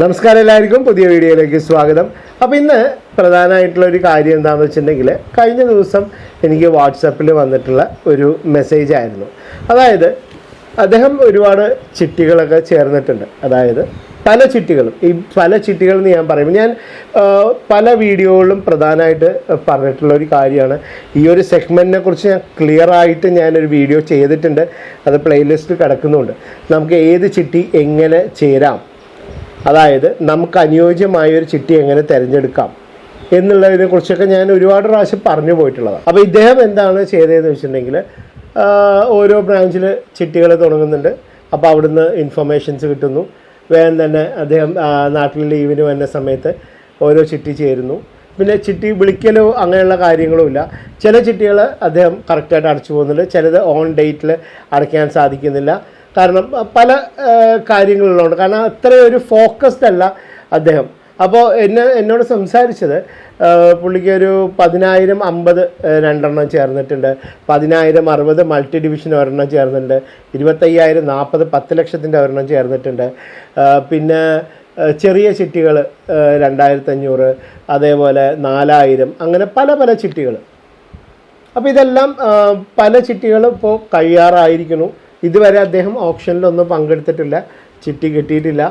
നമസ്കാരം എല്ലാവർക്കും. പുതിയ വീഡിയോയിലേക്ക് സ്വാഗതം. അപ്പോൾ ഇന്ന് പ്രധാനമായിട്ടുള്ള ഒരു കാര്യം എന്താണെന്ന് വെച്ചിട്ടുണ്ടെങ്കിൽ കഴിഞ്ഞ ദിവസം എനിക്ക് വാട്സപ്പിൽ വന്നിട്ടുള്ള ഒരു മെസ്സേജ് ആയിരുന്നു. അതായത് അദ്ദേഹം ഒരുപാട് ചിട്ടികളൊക്കെ ചേർന്നിട്ടുണ്ട്. അതായത് പല ചിട്ടികളും. ഈ പല ചിട്ടികൾ എന്ന് ഞാൻ പറയും. ഞാൻ പല വീഡിയോകളിലും പ്രധാനമായിട്ട് പറഞ്ഞിട്ടുള്ള ഒരു കാര്യമാണ്. ഈ ഒരു സെഗ്മെന്റിനെ കുറിച്ച് ഞാൻ ക്ലിയർ ആയിട്ട് ഞാനൊരു വീഡിയോ ചെയ്തിട്ടുണ്ട്. അത് പ്ലേലിസ്റ്റിൽ കിടക്കുന്നുണ്ട്. നമുക്ക് ഏത് ചിട്ടി എങ്ങനെ ചേരാം? അതായത് നമുക്ക് അനുയോജ്യമായ ഒരു ചിട്ടി എങ്ങനെ തിരഞ്ഞെടുക്കാം എന്നുള്ളതിനെ കുറിച്ചൊക്കെ ഞാൻ ഒരുപാട് പ്രാവശ്യം പറഞ്ഞു പോയിട്ടുള്ളതാണ്. അപ്പോൾ ഇദ്ദേഹം എന്താണ് ചെയ്തതെന്ന് വെച്ചിട്ടുണ്ടെങ്കിൽ ഓരോ ബ്രാഞ്ചിൽ ചിട്ടികൾ തുടങ്ങുന്നുണ്ട്. അപ്പോൾ അവിടുന്ന് ഇൻഫർമേഷൻസ് കിട്ടുന്നു. വേഗം തന്നെ അദ്ദേഹം നാട്ടിൽ ലീവിന് വന്ന സമയത്ത് ഓരോ ചിട്ടി ചേരുന്നു. പിന്നെ ചിട്ടി വിളിക്കലോ അങ്ങനെയുള്ള കാര്യങ്ങളും ഇല്ല. ചില ചിട്ടികൾ അദ്ദേഹം കറക്റ്റായിട്ട് അടച്ചു പോകുന്നുണ്ട്. ചിലത് ഓൺ ഡേറ്റിൽ അടയ്ക്കാൻ സാധിക്കുന്നില്ല. കാരണം പല കാര്യങ്ങളിലുണ്ട്. കാരണം അത്രയും ഒരു ഫോക്കസ്ഡ് അല്ല അദ്ദേഹം. അപ്പോൾ എന്നെ എന്നോട് സംസാരിച്ചത് പുള്ളിക്ക് ഒരു പതിനായിരം അമ്പത് രണ്ടെണ്ണം ചേർന്നിട്ടുണ്ട്. പതിനായിരം അറുപത് മൾട്ടി ഡിവിഷൻ ഒരെണ്ണം ചേർന്നിട്ടുണ്ട്. ഇരുപത്തയ്യായിരം നാൽപ്പത് പത്ത് ലക്ഷത്തിന്റെ ഒരെണ്ണം ചേർന്നിട്ടുണ്ട്. പിന്നെ ചെറിയ ചിട്ടികൾ രണ്ടായിരത്തഞ്ഞൂറ് അതേപോലെ നാലായിരം അങ്ങനെ പല പല ചിട്ടികൾ. അപ്പോൾ ഇതെല്ലാം പല ചിട്ടികളും ഇപ്പോൾ കഴിയാറായിരിക്കുന്നു. ഇതുവരെ അദ്ദേഹം ഓപ്ഷനിലൊന്നും പങ്കെടുത്തിട്ടില്ല. ചിട്ടി കിട്ടിയിട്ടില്ല.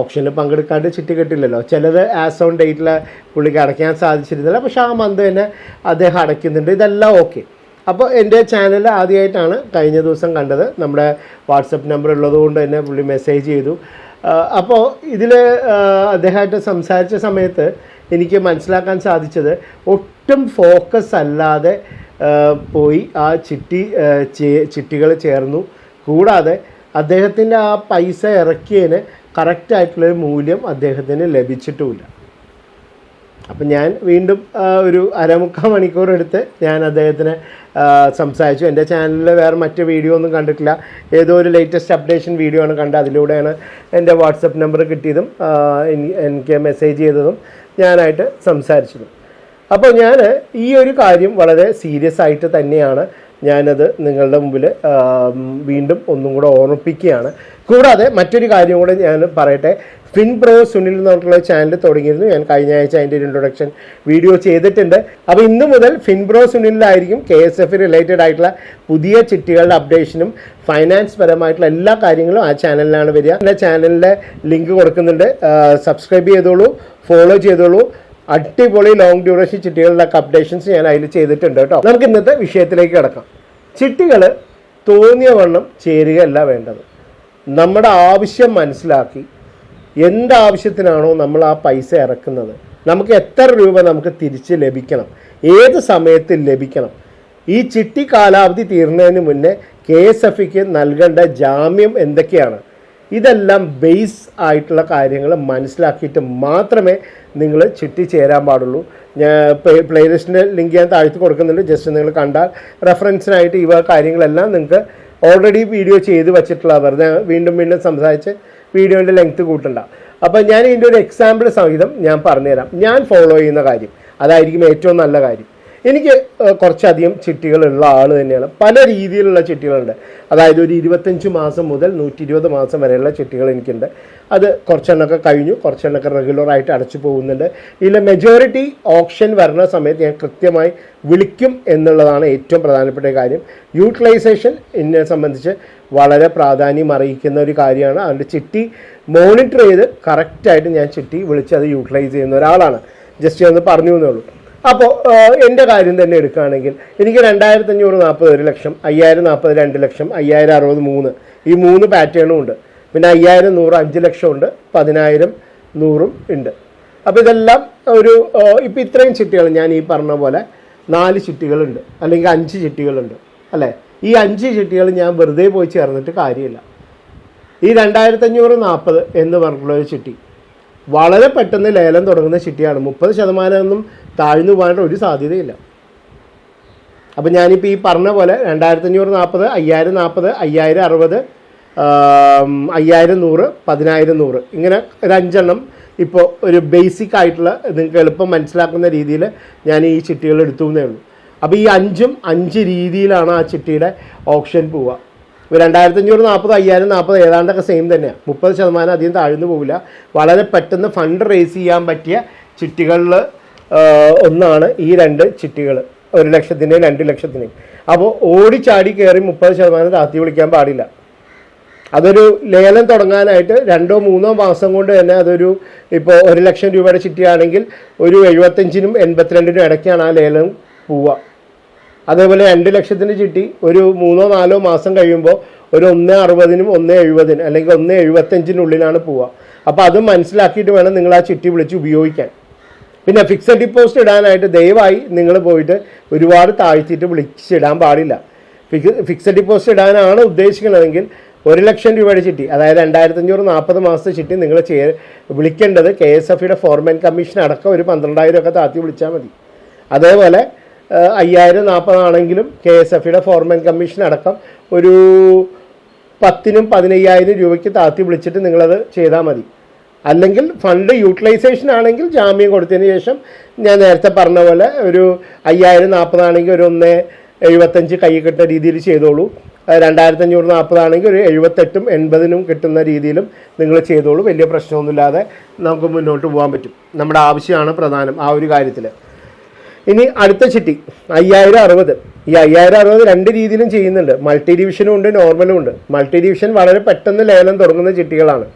ഓപ്ഷനിൽ പങ്കെടുക്കാണ്ട് ചിട്ടി കിട്ടില്ലല്ലോ ചിലത് ആസ് ഓൺ ഡേറ്റിൽ പുള്ളിക്ക് അടയ്ക്കാൻ സാധിച്ചിരുന്നില്ല. പക്ഷേ ആ മന്ത് തന്നെ അദ്ദേഹം അടയ്ക്കുന്നുണ്ട്. ഇതെല്ലാം ഓക്കെ അപ്പോൾ എന്റെ ചാനൽ ആദ്യമായിട്ടാണ് കഴിഞ്ഞ ദിവസം കണ്ടത്. നമ്മുടെ വാട്സപ്പ് നമ്പർ ഉള്ളതുകൊണ്ട് തന്നെ പുള്ളി മെസ്സേജ് ചെയ്തു. അപ്പോൾ ഇതിൽ അദ്ദേഹമായിട്ട് സംസാരിച്ച സമയത്ത് എനിക്ക് മനസ്സിലാക്കാൻ സാധിച്ചത് ഒട്ടും ഫോക്കസ് അല്ലാതെ പോയി ആ ചിട്ടി ചിട്ടികൾ ചേർന്നു. കൂടാതെ അദ്ദേഹത്തിന്റെ ആ പൈസ ഇറക്കിയതിന് കറക്റ്റായിട്ടുള്ളൊരു മൂല്യം അദ്ദേഹത്തിന് ലഭിച്ചിട്ടുമില്ല. അപ്പം ഞാൻ വീണ്ടും ഒരു അരമുക്കാൽ മണിക്കൂർ എടുത്ത് ഞാൻ അദ്ദേഹത്തിന് സംസാരിച്ചു. എന്റെ ചാനലിൽ വേറെ മറ്റ് വീഡിയോ ഒന്നും കണ്ടിട്ടില്ല. ഏതോ ഒരു ലേറ്റസ്റ്റ് അപ്ഡേഷൻ വീഡിയോ ആണ് കണ്ടത്. അതിലൂടെയാണ് എന്റെ വാട്സപ്പ് നമ്പർ കിട്ടിയതും എനിക്ക് മെസ്സേജ് ചെയ്തതും ഞാനായിട്ട് സംസാരിച്ചതും. അപ്പോൾ ഞാൻ ഈ ഒരു കാര്യം വളരെ സീരിയസ് ആയിട്ട് തന്നെയാണ് ഞാനത് നിങ്ങളുടെ മുമ്പിൽ വീണ്ടും ഒന്നും കൂടെ ഓർമ്മിപ്പിക്കുകയാണ്. കൂടാതെ മറ്റൊരു കാര്യം കൂടെ ഞാൻ പറയട്ടെ. ഫിൻ ബ്രോ സുനിൽ എന്ന് പറഞ്ഞിട്ടുള്ള ചാനൽ തുടങ്ങിയിരുന്നു. ഞാൻ കഴിഞ്ഞ ആഴ്ച അതിന്റെ ഒരു ഇൻട്രൊഡക്ഷൻ വീഡിയോ ചെയ്തിട്ടുണ്ട്. അപ്പോൾ ഇന്ന് മുതൽ ഫിൻ ബ്രോ സുനിലായിരിക്കും കെ എസ് എഫ് റിലേറ്റഡ് ആയിട്ടുള്ള പുതിയ ചിട്ടികളുടെ അപ്ഡേഷനും ഫൈനാൻസ് പരമായിട്ടുള്ള എല്ലാ കാര്യങ്ങളും ആ ചാനലിലാണ് വരിക. എന്റെ ചാനലിന്റെ ലിങ്ക് കൊടുക്കുന്നുണ്ട്. സബ്സ്ക്രൈബ് ചെയ്തോളൂ ഫോളോ ചെയ്തോളൂ. അടിപൊളി ലോങ് ഡ്യൂറേഷൻ ചിട്ടികളിലൊക്കെ അപ്ഡേഷൻസ് ഞാൻ അതിൽ ചെയ്തിട്ടുണ്ട് കേട്ടോ. നമുക്ക് ഇന്നത്തെ വിഷയത്തിലേക്ക് കിടക്കാം. ചിട്ടികൾ തോന്നിയ വണ്ണം ചേരുകയല്ല വേണ്ടത്. നമ്മുടെ ആവശ്യം മനസ്സിലാക്കി എന്താവശ്യത്തിനാണോ നമ്മൾ ആ പൈസ ഇറക്കുന്നത്. നമുക്ക് എത്ര രൂപ നമുക്ക് തിരിച്ച് ലഭിക്കണം. ഏത് സമയത്ത് ലഭിക്കണം. ഈ ചിട്ടി കാലാവധി തീർന്നതിന് മുന്നേ കെ എസ് എഫ് നൽകേണ്ട ജാമ്യം എന്തൊക്കെയാണ്? ഇതെല്ലാം ബേസ് ആയിട്ടുള്ള കാര്യങ്ങൾ മനസ്സിലാക്കിയിട്ട് മാത്രമേ നിങ്ങൾ ചുറ്റിച്ചേരാൻ ചേരാൻ പാടുള്ളൂ. ഞാൻ പ്ലേലിസ്റ്റിന്റെ ലിങ്ക് ഞാൻ താഴ്ത്തി കൊടുക്കുന്നുണ്ട്. ജസ്റ്റ് നിങ്ങൾ കണ്ടാൽ റെഫറൻസിനായിട്ട് ഇവ കാര്യങ്ങളെല്ലാം നിങ്ങൾക്ക് ഓൾറെഡി വീഡിയോ ചെയ്ത് വച്ചിട്ടുള്ള വെറുതെ വീണ്ടും വീണ്ടും സംസാരിച്ച് വീഡിയോന്റെ ലെങ്ത് കൂട്ടണ്ട. അപ്പോൾ ഞാൻ ഇതിന്റെ ഒരു എക്സാമ്പിൾ സഹിതം ഞാൻ പറഞ്ഞുതരാം. ഞാൻ ഫോളോ ചെയ്യുന്ന കാര്യം അതായിരിക്കും ഏറ്റവും നല്ല കാര്യം. എനിക്ക് കുറച്ചധികം ചിട്ടികളുള്ള ആൾ തന്നെയാണ്. പല രീതിയിലുള്ള ചിട്ടികളുണ്ട്. അതായത് ഒരു ഇരുപത്തഞ്ച് മാസം മുതൽ നൂറ്റി ഇരുപത് മാസം വരെയുള്ള ചിട്ടികൾ എനിക്കുണ്ട്. അത് കുറച്ചെണ്ണൊക്കെ കഴിഞ്ഞു. കുറച്ചെണ്ണൊക്കെ റെഗുലറായിട്ട് അടച്ചു പോകുന്നുണ്ട്. ഇതിലെ മെജോറിറ്റി ഓപ്ഷൻ വരുന്ന സമയത്ത് ഞാൻ കൃത്യമായി വിളിക്കും എന്നുള്ളതാണ് ഏറ്റവും പ്രധാനപ്പെട്ട കാര്യം. യൂട്ടിലൈസേഷൻ എന്നെ സംബന്ധിച്ച് വളരെ പ്രാധാന്യം അറിയിക്കുന്ന ഒരു കാര്യമാണ്. അതിന്റെ ചിട്ടി മോണിറ്റർ ചെയ്ത് കറക്റ്റായിട്ട് ഞാൻ ചിട്ടി വിളിച്ച് അത് യൂട്ടിലൈസ് ചെയ്യുന്ന ഒരാളാണ്. ജസ്റ്റ് ഒന്ന് പറഞ്ഞു എന്നേ ഉള്ളൂ. അപ്പോൾ എന്റെ കാര്യം തന്നെ എടുക്കുകയാണെങ്കിൽ എനിക്ക് രണ്ടായിരത്തി അഞ്ഞൂറ് നാൽപ്പത് ഒരു ലക്ഷം അയ്യായിരം നാൽപ്പത് രണ്ട് ലക്ഷം അയ്യായിരം അറുപത് മൂന്ന്. ഈ മൂന്ന് പാറ്റേണും ഉണ്ട്. പിന്നെ അയ്യായിരം നൂറ് അഞ്ച് ലക്ഷം ഉണ്ട് പതിനായിരം നൂറും ഉണ്ട്. അപ്പോൾ ഇതെല്ലാം ഒരു ഇപ്പോൾ ഇത്രയും ചിട്ടികൾ ഞാൻ ഈ പറഞ്ഞ പോലെ നാല് ചിട്ടികളുണ്ട് അല്ലെങ്കിൽ അഞ്ച് ചിട്ടികളുണ്ട് അല്ലേ? ഈ അഞ്ച് ചിട്ടികൾ ഞാൻ വെറുതെ പോയി ചേർന്നിട്ട് കാര്യമില്ല. ഈ രണ്ടായിരത്തി അഞ്ഞൂറ് നാൽപ്പത് എന്ന് പറഞ്ഞിട്ടുള്ള ഒരു ചിട്ടി വളരെ പെട്ടെന്ന് ലേലം തുടങ്ങുന്ന ചിട്ടിയാണ്. മുപ്പത് ശതമാനമൊന്നും താഴ്ന്നു പോകാനുള്ള ഒരു സാധ്യതയില്ല. അപ്പോൾ ഞാനിപ്പോൾ ഈ പറഞ്ഞ പോലെ രണ്ടായിരത്തി അഞ്ഞൂറ് നാൽപ്പത് അയ്യായിരം നാൽപ്പത് അയ്യായിരം അറുപത് അയ്യായിരം നൂറ് പതിനായിരം നൂറ് ഇങ്ങനെ ഒരു അഞ്ചെണ്ണം ഇപ്പോൾ ഒരു ബേസിക് ആയിട്ടുള്ള നിങ്ങൾക്ക് എളുപ്പം മനസ്സിലാക്കുന്ന രീതിയിൽ ഞാൻ ഈ ചിട്ടികൾ എടുത്തു എന്നേ ഉള്ളൂ. അപ്പോൾ ഈ അഞ്ചും അഞ്ച് രീതിയിലാണ് ആ ചിട്ടിയുടെ ഓപ്ഷൻ പോവുക. രണ്ടായിരത്തി അഞ്ഞൂറ് നാൽപ്പത് അയ്യായിരം നാൽപ്പത് ഏതാണ്ടൊക്കെ സെയിം തന്നെയാണ് മുപ്പത് ശതമാനം അധികം താഴ്ന്നു പോകില്ല വളരെ പെട്ടെന്ന് ഫണ്ട് റേസ് ചെയ്യാൻ പറ്റിയ ചിട്ടികളിൽ ഒന്നാണ് ഈ രണ്ട് ചിട്ടികൾ. ഒരു ലക്ഷത്തിന്റെയും രണ്ട് ലക്ഷത്തിന്റെയും അപ്പോൾ ഓടിച്ചാടി കയറി മുപ്പത് ശതമാനം താത്തി വിളിക്കാൻ പാടില്ല. അതൊരു ലേലം തുടങ്ങാനായിട്ട് രണ്ടോ മൂന്നോ മാസം കൊണ്ട് തന്നെ അതൊരു ഇപ്പോൾ ഒരു ലക്ഷം രൂപയുടെ ചിട്ടിയാണെങ്കിൽ ഒരു എഴുപത്തഞ്ചിനും എൺപത്തിരണ്ടിനും ഇടയ്ക്കാണ് ആ ലേലം പോവുക. അതേപോലെ രണ്ട് ലക്ഷത്തിന് ചിട്ടി ഒരു മൂന്നോ നാലോ മാസം കഴിയുമ്പോൾ ഒരു ഒന്ന് അറുപതിനും ഒന്ന് എഴുപതിനും അല്ലെങ്കിൽ ഒന്ന് എഴുപത്തഞ്ചിനുള്ളിലാണ് പോവുക. അപ്പോൾ അത് മനസ്സിലാക്കിയിട്ട് വേണം നിങ്ങൾ ആ ചിട്ടി വിളിച്ച് ഉപയോഗിക്കാൻ. പിന്നെ ഫിക്സഡ് ഡിപ്പോസിറ്റ് ഇടാനായിട്ട് ദയവായി നിങ്ങൾ പോയിട്ട് ഒരുപാട് താഴ്ത്തിയിട്ട് വിളിച്ചിടാൻ പാടില്ല. ഫിക്സ് ഫിക്സഡ് ഡിപ്പോസിറ്റ് ഇടാനാണ് ഉദ്ദേശിക്കുന്നതെങ്കിൽ ഒരു ലക്ഷം രൂപയുടെ ചിട്ടി അതായത് രണ്ടായിരത്തഞ്ഞൂറ് നാൽപ്പത് മാസത്തെ ചിട്ടി നിങ്ങൾ ചെയ്യ വിളിക്കേണ്ടത് കെ എസ് എഫിയുടെ ഫോർമാൻ കമ്മീഷൻ അടക്കം ഒരു പന്ത്രണ്ടായിരം ഒക്കെ താത്തി വിളിച്ചാൽ മതി. അതേപോലെ അയ്യായിരം നാൽപ്പതാണെങ്കിലും കെ എസ് എഫിയുടെ ഫോർമാൻ കമ്മീഷൻ അടക്കം ഒരു പത്തിനും പതിനയ്യായിരം രൂപയ്ക്ക് താത്തി വിളിച്ചിട്ട് നിങ്ങളത് ചെയ്താൽ മതി. അല്ലെങ്കിൽ ഫണ്ട് യൂട്ടിലൈസേഷൻ ആണെങ്കിൽ ജാമ്യം കൊടുത്തതിന് ശേഷം ഞാൻ നേരത്തെ പറഞ്ഞ പോലെ ഒരു അയ്യായിരം നാൽപ്പതാണെങ്കിൽ ഒരു ഒന്ന് എഴുപത്തഞ്ച് കൈ കിട്ടുന്ന രീതിയിൽ ചെയ്തോളൂ. രണ്ടായിരത്തഞ്ഞൂറ് നാൽപ്പതാണെങ്കിൽ ഒരു എഴുപത്തെട്ടും എൺപതിനും കിട്ടുന്ന രീതിയിലും നിങ്ങൾ ചെയ്തോളൂ. വലിയ പ്രശ്നമൊന്നുമില്ലാതെ നമുക്ക് മുന്നോട്ട് പോകാൻ പറ്റും. നമ്മുടെ ആവശ്യമാണ് പ്രധാനം ആ ഒരു കാര്യത്തിൽ ഇനി അടുത്ത ചിട്ടി അയ്യായിരം അറുപത്. ഈ അയ്യായിരം അറുപത് രണ്ട് രീതിയിലും ചെയ്യുന്നുണ്ട്. മൾട്ടി ഡിവിഷനും ഉണ്ട് നോർമലും ഉണ്ട്. മൾട്ടി ഡിവിഷൻ വളരെ പെട്ടെന്ന് ലേലം തുടങ്ങുന്ന ചിട്ടികളാണ്.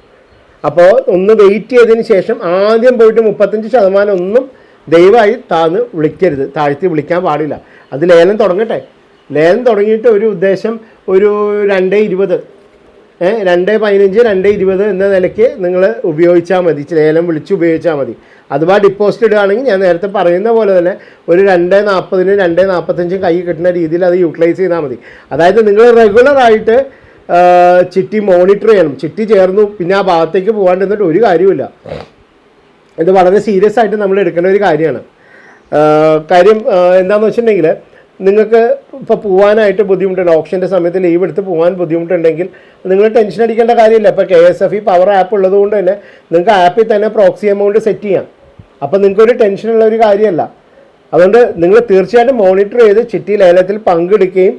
അപ്പോൾ ഒന്ന് വെയിറ്റ് ചെയ്തതിന് ശേഷം ആദ്യം പോയിട്ട് മുപ്പത്തഞ്ച് ശതമാനം ഒന്നും ദയവായി താന്ന് വിളിക്കരുത്. താഴ്ത്തി വിളിക്കാൻ പാടില്ല. അത് ലേലം തുടങ്ങട്ടെ. ലേലം തുടങ്ങിയിട്ട് ഒരു ഉദ്ദേശം ഒരു രണ്ട് ഇരുപത് രണ്ട് പതിനഞ്ച് രണ്ട് ഇരുപത് എന്ന നിലയ്ക്ക് നിങ്ങൾ ഉപയോഗിച്ചാൽ മതി. ലേലം വിളിച്ച് ഉപയോഗിച്ചാൽ മതി. അഥവാ ഡിപ്പോസിറ്റ് ഇടുകയാണെങ്കിൽ ഞാൻ നേരത്തെ പറയുന്ന പോലെ തന്നെ ഒരു രണ്ട് നാൽപ്പതിന് രണ്ട് നാൽപ്പത്തഞ്ചും കൈ കിട്ടുന്ന രീതിയിൽ അത് യൂട്ടിലൈസ് ചെയ്താൽ മതി. അതായത് നിങ്ങൾ റെഗുലറായിട്ട് ചിട്ടി മോണിറ്റർ ചെയ്യണം. ചിട്ടി ചേർന്നു പിന്നെ ആ ഭാഗത്തേക്ക് പോകാണ്ടിരുന്നിട്ട് ഒരു കാര്യമില്ല ഇത് വളരെ സീരിയസ് ആയിട്ട് നമ്മൾ എടുക്കേണ്ട ഒരു കാര്യമാണ്. കാര്യം എന്താണെന്ന് വെച്ചിട്ടുണ്ടെങ്കിൽ നിങ്ങൾക്ക് ഇപ്പോൾ പോകാനായിട്ട് ബുദ്ധിമുട്ടുണ്ട്. ഓപ്ഷന്റെ സമയത്ത് ലീവ് എടുത്ത് പോകാൻ ബുദ്ധിമുട്ടുണ്ടെങ്കിൽ നിങ്ങൾ ടെൻഷൻ അടിക്കേണ്ട കാര്യമില്ല. ഇപ്പോൾ K S F E power app ഉള്ളത് കൊണ്ട് തന്നെ നിങ്ങൾക്ക് ആപ്പിൽ തന്നെ പ്രോക്സി എമൗണ്ട് സെറ്റ് ചെയ്യാം. അപ്പോൾ നിങ്ങൾക്കൊരു ടെൻഷനുള്ള ഒരു കാര്യമല്ല. അതുകൊണ്ട് നിങ്ങൾ തീർച്ചയായിട്ടും മോണിറ്റർ ചെയ്ത് ചിട്ടി ലേലത്തിൽ പങ്കെടുക്കുകയും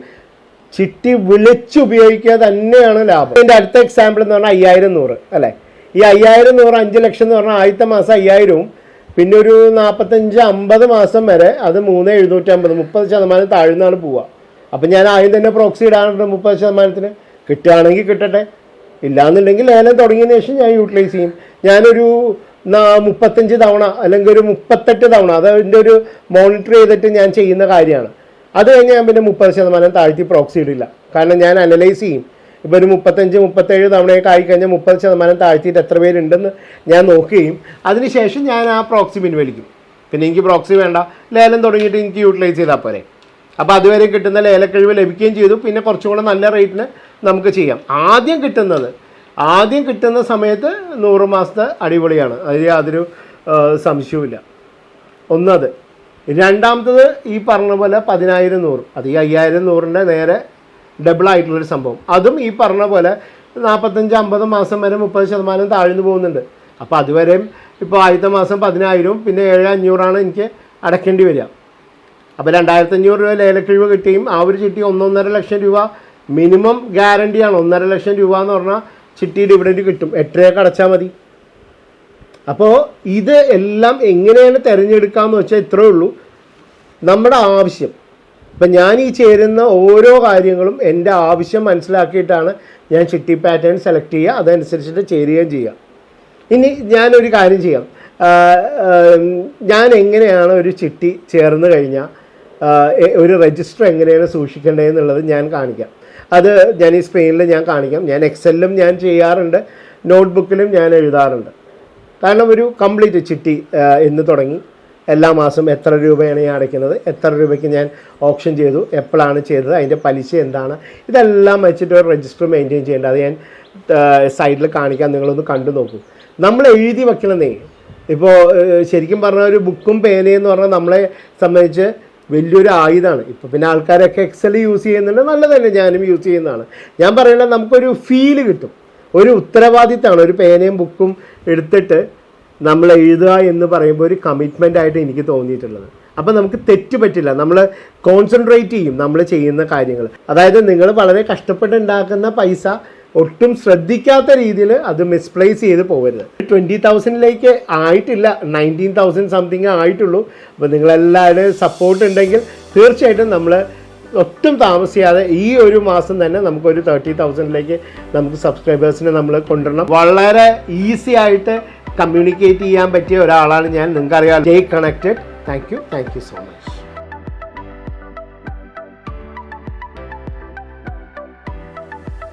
ചിട്ടി വിളിച്ചുപയോഗിക്കുക തന്നെയാണ് ലാഭം. എന്റെ അടുത്ത എക്സാമ്പിൾ എന്ന് പറഞ്ഞാൽ അയ്യായിരം നൂറ് അല്ലേ? ഈ അയ്യായിരം നൂറ് അഞ്ച് ലക്ഷം എന്ന് പറഞ്ഞാൽ ആദ്യത്തെ മാസം അയ്യായിരവും പിന്നെ ഒരു നാൽപ്പത്തഞ്ച് അമ്പത് മാസം വരെ അത് മൂന്ന് എഴുന്നൂറ്റമ്പത് മുപ്പത് ശതമാനം താഴ്ന്നാണ് പോവുക. അപ്പം ഞാൻ ആദ്യം തന്നെ പ്രോക്സി ഇടാറുണ്ട് മുപ്പത് ശതമാനത്തിന്. കിട്ടുകയാണെങ്കിൽ കിട്ടട്ടെ. ഇല്ലാന്നുണ്ടെങ്കിൽ ലേലം തുടങ്ങിയതിന് ശേഷം ഞാൻ യൂട്ടിലൈസ് ചെയ്യും. ഞാനൊരു മുപ്പത്തഞ്ച് തവണ അല്ലെങ്കിൽ ഒരു മുപ്പത്തെട്ട് തവണ അത് അതിന്റെ ഒരു മോണിറ്റർ ചെയ്തിട്ട് ഞാൻ ചെയ്യുന്ന കാര്യമാണ്. അത് കഴിഞ്ഞ് ഞാൻ പിന്നെ മുപ്പത് ശതമാനം താഴ്ത്തി പ്രോക്സി ഇടില്ല. കാരണം ഞാൻ അനലൈസ് ചെയ്യും. ഇപ്പോൾ ഒരു മുപ്പത്തഞ്ച് മുപ്പത്തേഴ് തവണയൊക്കെ ആയിക്കഴിഞ്ഞാൽ മുപ്പത് ശതമാനം താഴ്ത്തിയിട്ട് എത്ര പേരുണ്ടെന്ന് ഞാൻ നോക്കുകയും അതിനുശേഷം ഞാൻ ആ പ്രോക്സി പിൻവലിക്കും. പിന്നെ എനിക്ക് പ്രോക്സി വേണ്ട. ലേലം തുടങ്ങിയിട്ട് എനിക്ക് യൂട്ടിലൈസ് ചെയ്താൽ പോരെ. അപ്പോൾ അതുവരെ കിട്ടുന്ന ലേലക്കഴിവ് ലഭിക്കുകയും ചെയ്തു. പിന്നെ കുറച്ചും കൂടെ നല്ല റേറ്റിന് നമുക്ക് ചെയ്യാം. ആദ്യം കിട്ടുന്നത് ആദ്യം കിട്ടുന്ന സമയത്ത് നൂറ് മാസത്തെ അടിപൊളിയാണ്. അതിൽ യാതൊരു സംശയവുമില്ല. ഒന്നത്. രണ്ടാമത്തത് ഈ പറഞ്ഞ പോലെ പതിനായിരം നൂറ്. അത് ഈ അയ്യായിരം നൂറിന്റെ നേരെ ഡബിൾ ആയിട്ടുള്ളൊരു സംഭവം. അതും ഈ പറഞ്ഞ പോലെ നാൽപ്പത്തഞ്ച് അമ്പത് മാസം വരെ മുപ്പത് ശതമാനം താഴ്ന്നു പോകുന്നുണ്ട്. അപ്പോൾ അതുവരെയും ഇപ്പോൾ ആദ്യത്തെ മാസം പതിനായിരവും പിന്നെ ഏഴ് അഞ്ഞൂറാണ് എനിക്ക് അടയ്ക്കേണ്ടി വരിക. അപ്പോൾ രണ്ടായിരത്തി അഞ്ഞൂറ് രൂപ ലേലക്കിഴിവ് കിട്ടിയും ആ ഒരു ചിട്ടി ഒന്നൊന്നര ലക്ഷം രൂപ മിനിമം ഗ്യാരണ്ടിയാണ് ഒന്നര ലക്ഷം രൂപ എന്ന് പറഞ്ഞാൽ ചിട്ടി ഡിവിഡന്റ് കിട്ടും. എട്ടരയൊക്കെ അടച്ചാൽ മതി. അപ്പോൾ ഇത് എല്ലാം എങ്ങനെയാണ് തിരഞ്ഞെടുക്കാമെന്ന് വെച്ചാൽ ഇത്രയേ ഉള്ളൂ. നമ്മുടെ ആവശ്യം. ഇപ്പം ഞാൻ ഈ ചേരുന്ന ഓരോ കാര്യങ്ങളും എന്റെ ആവശ്യം മനസ്സിലാക്കിയിട്ടാണ് ഞാൻ ചിട്ടി പാറ്റേൺ സെലക്ട് ചെയ്യുക അതനുസരിച്ചിട്ട് ചേരുകയും ചെയ്യുക. ഇനി ഞാനൊരു കാര്യം ചെയ്യാം. ഞാൻ എങ്ങനെയാണ് ഒരു ചിട്ടി ചേർന്ന് കഴിഞ്ഞാൽ ഒരു രജിസ്റ്റർ എങ്ങനെയാണ് സൂക്ഷിക്കേണ്ടത് എന്നുള്ളത് ഞാൻ കാണിക്കാം. അത് ഞാൻ ഈ സ്ക്രീനിൽ ഞാൻ കാണിക്കാം. ഞാൻ എക്സലിലും ഞാൻ ചെയ്യാറുണ്ട് നോട്ട്ബുക്കിലും ഞാൻ എഴുതാറുണ്ട്. കാരണം ഒരു കംപ്ലീറ്റ് ചിട്ടി എന്ന് തുടങ്ങി. എല്ലാ മാസം എത്ര രൂപയാണ് ഞാൻ അടയ്ക്കുന്നത്? എത്ര രൂപയ്ക്ക് ഞാൻ ഓപ്ഷൻ ചെയ്തു? എപ്പോഴാണ് ചെയ്തത്? അതിന്റെ പലിശ എന്താണ്? ഇതെല്ലാം വെച്ചിട്ട് ഒരു രജിസ്റ്റർ മെയിന്റെയിൻ ചെയ്യേണ്ടത് അത് ഞാൻ സൈഡിൽ കാണിക്കാൻ നിങ്ങളൊന്ന് കണ്ടു നോക്കൂ. നമ്മൾ എഴുതി വെക്കണമെന്നേ ഇപ്പോൾ ശരിക്കും പറഞ്ഞാൽ ഒരു ബുക്കും പേനയും എന്ന് പറഞ്ഞാൽ നമ്മളെ സംബന്ധിച്ച് വലിയൊരു ആയുധമാണ്. ഇപ്പോൾ പിന്നെ ആൾക്കാരൊക്കെ എക്സൽ യൂസ് ചെയ്യുന്നുണ്ട്. നല്ലതല്ലേ ഞാനും യൂസ് ചെയ്യുന്നതാണ്. ഞാൻ പറയുന്നത് നമുക്കൊരു ഫീൽ കിട്ടും. ഒരു ഉത്തരവാദിത്തമാണ്. ഒരു പേനയും ബുക്കും എടുത്തിട്ട് നമ്മൾ എഴുതുക എന്ന് പറയുമ്പോൾ ഒരു കമ്മിറ്റ്മെന്റ് ആയിട്ട് എനിക്ക് തോന്നിയിട്ടുള്ളത്. അപ്പം നമുക്ക് തെറ്റ് പറ്റില്ല. നമ്മൾ കോൺസെൻട്രേറ്റ് ചെയ്യും നമ്മൾ ചെയ്യുന്ന കാര്യങ്ങൾ. അതായത് നിങ്ങൾ വളരെ കഷ്ടപ്പെട്ട് ഉണ്ടാക്കുന്ന പൈസ ഒട്ടും ശ്രദ്ധിക്കാത്ത രീതിയിൽ അത് മിസ്പ്ലേസ് ചെയ്ത് പോകരുത്. ട്വന്റി തൗസൻഡിലേക്ക് ആയിട്ടില്ല. നയന്റീൻ തൗസൻഡ് സംതിങ് ആയിട്ടുള്ളൂ. അപ്പോൾ നിങ്ങളെല്ലാവരും സപ്പോർട്ട് ഉണ്ടെങ്കിൽ തീർച്ചയായിട്ടും നമ്മൾ ഒട്ടും താമസിയാതെ ഈ ഒരു മാസം തന്നെ നമുക്കൊരു തേർട്ടി തൗസൻഡിലേക്ക് നമുക്ക് സബ്സ്ക്രൈബേഴ്സിനെ നമ്മൾ കൊണ്ടുവരണം. വളരെ ഈസി ആയിട്ട് കമ്മ്യൂണിക്കേറ്റ് ചെയ്യാൻ പറ്റിയ ഒരാളാണ് ഞാൻ. നിങ്ങൾക്കറിയാം ജെയ് connected thank you thank you so much